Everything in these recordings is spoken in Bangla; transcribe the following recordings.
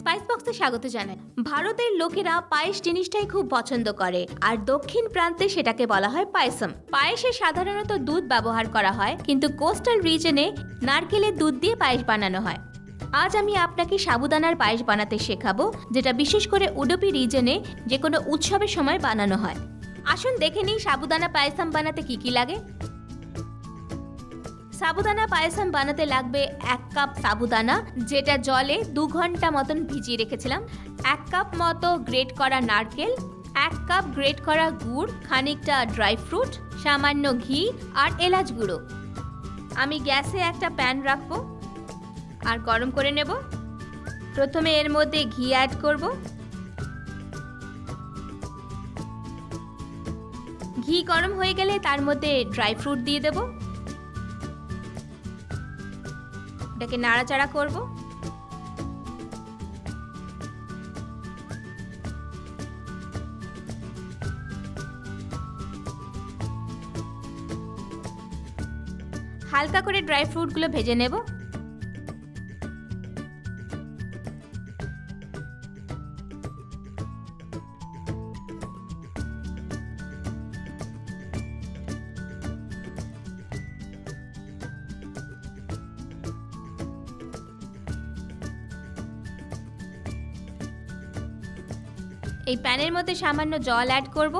স্পাইস বক্সে স্বাগত জানাই। ভারতের লোকেরা পায়েস জিনিসটাই খুব পছন্দ করে, আর দক্ষিণ প্রান্তে সেটাকে বলা হয় পায়সম। পায়েসে সাধারণত দুধ ব্যবহার করা হয়, কিন্তু কোস্টাল রিজনে নারকেলের দুধ দিয়ে পায়েস বানানো হয়। আজ আমি আপনাকে সাবুদানার পায়েস বানাতে শেখাবো, যেটা বিশেষ করে উডুপি রিজনে যে কোনো উৎসবের সময় বানানো হয়। আসুন দেখে নিই সাবুদানা পায়সম বানাতে কি কি লাগে। সাবুদানা পায়সম বানাতে লাগবে এক কাপ সাবুদানা, যেটা জলে দু ঘণ্টা মতন ভিজিয়ে রেখেছিলাম। এক কাপ মতো গ্রেট করা নারকেল, এক কাপ গ্রেট করা গুড়, খানিকটা ড্রাই ফ্রুট, সামান্য ঘি আর এলাচ গুঁড়ো। আমি গ্যাসে একটা প্যান রাখব আর গরম করে নেব। প্রথমে এর মধ্যে ঘি অ্যাড করব। ঘি গরম হয়ে গেলে তার মধ্যে ড্রাই ফ্রুট দিয়ে দেবো। এটাকে নাড়াচাড়া করব। হালকা করে ড্রাই ফ্রুটগুলো ভেজে নেব। এই প্যানের মধ্যে সামান্য জল অ্যাড করব।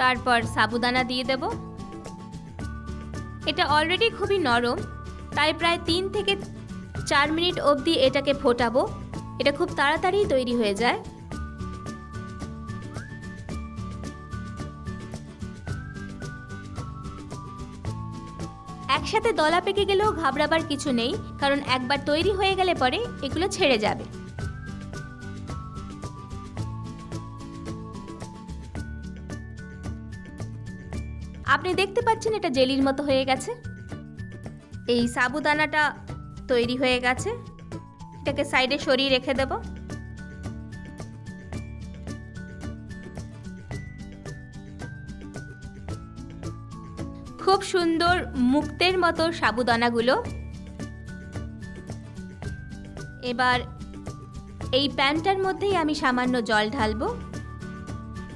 তারপর সাবুদানা দিয়ে দেব। এটা অলরেডি খুবই নরম, তাই প্রায় তিন থেকে চার মিনিট অবধি এটাকে ফোটাবো। এটা খুব তাড়াতাড়ি তৈরি হয়ে যায়। একসাথে দলা পেকে গেলেও ঘাবড়াবার কিছু নেই, কারণ একবার তৈরি হয়ে গেলে পরে এগুলো ছেড়ে যাবে। আপনি দেখতে পাচ্ছেন এটা জেলির মতো হয়ে গেছে। এই সাবুদানাটা তৈরি হয়ে গেছে। এটাকে সাইডে সরিয়ে রেখে দেব। খুব সুন্দর মুক্তের মতো সাবুদানাগুলো। এবার এই প্যানটার মধ্যেই আমি সামান্য জল ঢালবো।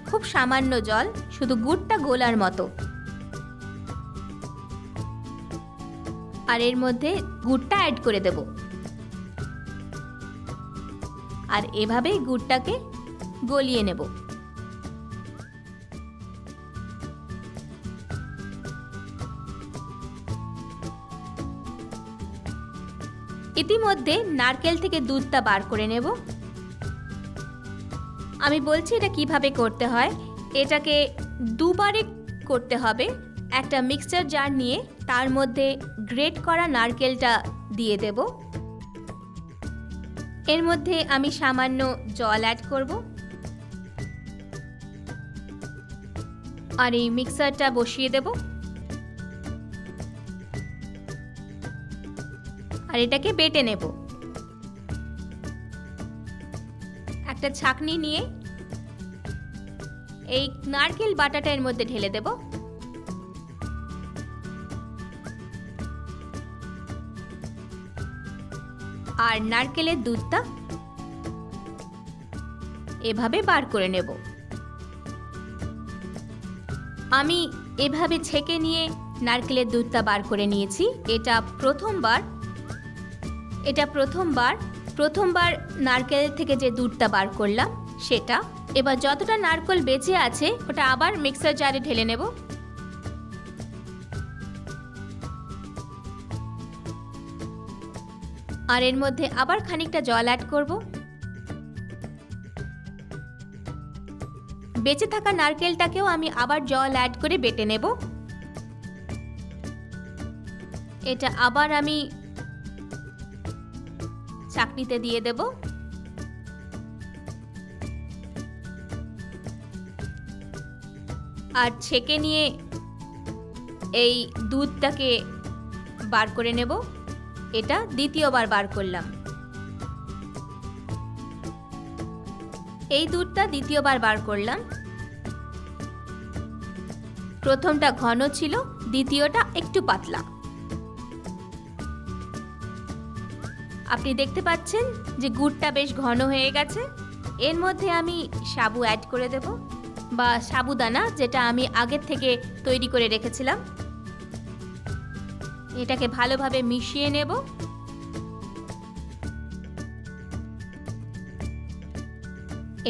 খুব সামান্য জল, শুধু গুড়টা গোলার মতো। আর এর মধ্যে গুড়টা অ্যাড করে দেব। আর এভাবেই গুড়টাকে গলিয়ে নেব। ইতিমধ্যে নারকেল থেকে দুধটা বার করে নেব। আমি বলছি এটা কীভাবে করতে হয়? এটাকে দুবারে করতে হবে। একটা মিক্সচার জার নিয়ে তার মধ্যে গ্রেট করা নারকেলটা দিয়ে দেব। এর মধ্যে আমি সামান্য জল অ্যাড করব। আর এই মিক্সারটা বসিয়ে দেব। আর এটাকে বেটে নেব। একটা ছাকনি নিয়ে এই নারকেল বাটাটা এর মধ্যে ঢেলে দেবো। আর নারকেলের দুধটা এভাবে বার করে নেব। আমি এভাবে ছেঁকে নিয়ে নারকেলের দুধটা বার করে নিয়েছি। এটা প্রথমবার এটা প্রথমবার প্রথমবার নারকেল থেকে যে দুধটা বার করলাম, সেটা। এবার যতটা নারকেল বেঁচে আছে, ওটা আবার মিক্সার জারে ঢেলে নেব। আর এর মধ্যে আবার খানিকটা জল অ্যাড করব। বেঁচে থাকা নারকেলটাকেও আমি আবার জল অ্যাড করে বেটে নেব। এটা আবার আমি চাকনিতে দিয়ে দেব। আর ছেঁকে নিয়ে এই দুধটাকে বার করে নেব। এটা দ্বিতীয়বার বার করলাম। এই দুধটা দ্বিতীয়বার বার করলাম। প্রথমটা ঘন ছিল, দ্বিতীয়টা একটু পাতলা। আপনি দেখতে পাচ্ছেন যে গুড়টা বেশ ঘন হয়ে গেছে। এর মধ্যে আমি সাবু অ্যাড করে দেব বা সাবুদানা যেটা আমি আগের থেকে তৈরি করে রেখেছিলাম। এটাকে ভালোভাবে মিশিয়ে নেব।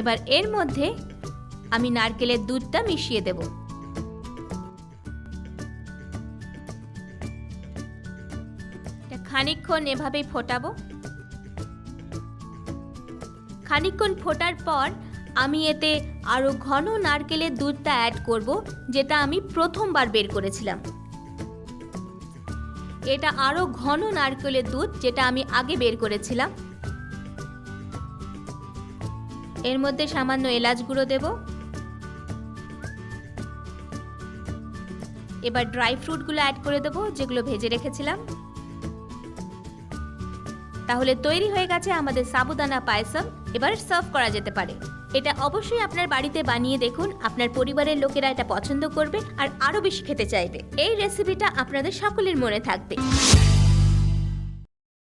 এবার এর মধ্যে আমি নারকেলের দুধটা মিশিয়ে দেব। এটা খানিকক্ষণ এভাবেই ফোটাবো। খানিকক্ষণ ফোটার পর আমি এতে আরও ঘন নারকেলের দুধটা অ্যাড করব, যেটা আমি প্রথমবার বের করেছিলাম। এটা আরও ঘন নারকেলের দুধ, যেটা আমি আগে বের করেছিলাম। এর মধ্যে সামান্য এলাচ গুঁড়ো দেব। এবার ড্রাই ফ্রুটগুলো অ্যাড করে দেবো, যেগুলো ভেজে রেখেছিলাম। তাহলে তৈরি হয়ে গেছে আমাদের সাবুদানা পায়সম। এবার সার্ভ করা যেতে পারে। এটা অবশ্যই আপনার বাড়িতে বানিয়ে দেখুন, আপনার পরিবারের লোকেরা এটা পছন্দ করবে আর আরও বেশি খেতে চাইবে। এই রেসিপিটা আপনাদের সকলের মনে থাকবে।